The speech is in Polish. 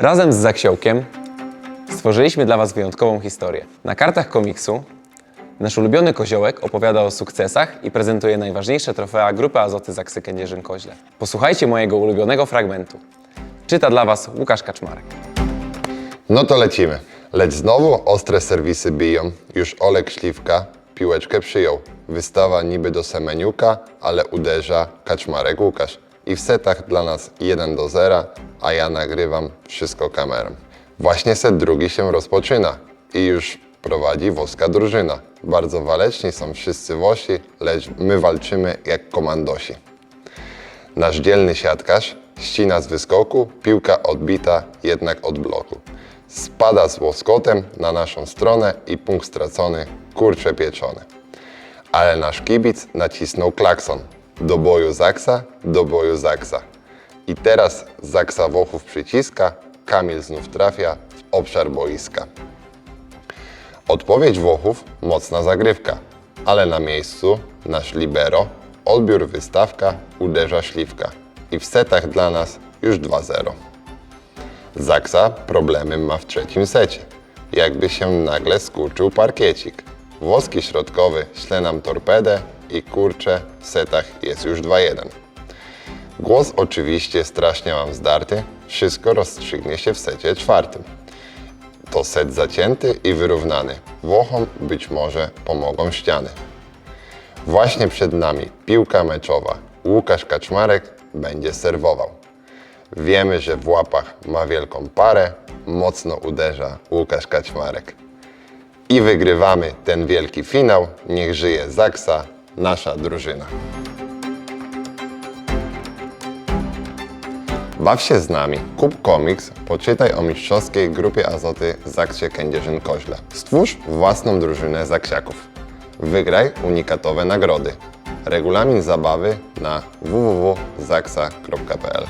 Razem z Zaksiołkiem stworzyliśmy dla Was wyjątkową historię. Na kartach komiksu nasz ulubiony koziołek opowiada o sukcesach i prezentuje najważniejsze trofea grupy Azoty Zaksy Kędzierzyn-Koźle. Posłuchajcie mojego ulubionego fragmentu. Czyta dla Was Łukasz Kaczmarek. No to lecimy. Lecz znowu ostre serwisy biją. Już Olek Śliwka piłeczkę przyjął. Wystawa niby do Semeniuka, ale uderza Kaczmarek Łukasz. I w setach dla nas 1 do 0, a ja nagrywam wszystko kamerą. Właśnie set drugi się rozpoczyna i już prowadzi włoska drużyna. Bardzo waleczni są wszyscy Włosi, lecz my walczymy jak komandosi. Nasz dzielny siatkarz ścina z wyskoku, piłka odbita jednak od bloku. Spada z łoskotem na naszą stronę i punkt stracony, kurcze pieczone. Ale nasz kibic nacisnął klakson. Do boju Zaksa, do boju Zaksa. I teraz Zaksa Włochów przyciska, Kamil znów trafia w obszar boiska. Odpowiedź Włochów mocna zagrywka, ale na miejscu nasz libero, odbiór wystawka, uderza śliwka. I w setach dla nas już 2-0. Zaksa problemy ma w trzecim secie. Jakby się nagle skurczył parkiecik. Włoski środkowy śle nam torpedę i kurcze w setach jest już 2-1. Głos oczywiście strasznie mam zdarty, wszystko rozstrzygnie się w secie czwartym. To set zacięty i wyrównany. Włochom być może pomogą ściany. Właśnie przed nami piłka meczowa. Łukasz Kaczmarek będzie serwował. Wiemy, że w łapach ma wielką parę, mocno uderza Łukasz Kaczmarek. I wygrywamy ten wielki finał. Niech żyje Zaksa, nasza drużyna. Baw się z nami. Kup komiks, poczytaj o mistrzowskiej grupie Azoty Zaksie Kędzierzyn-Koźle. Stwórz własną drużynę Zaksiaków. Wygraj unikatowe nagrody. Regulamin zabawy na www.zaksa.pl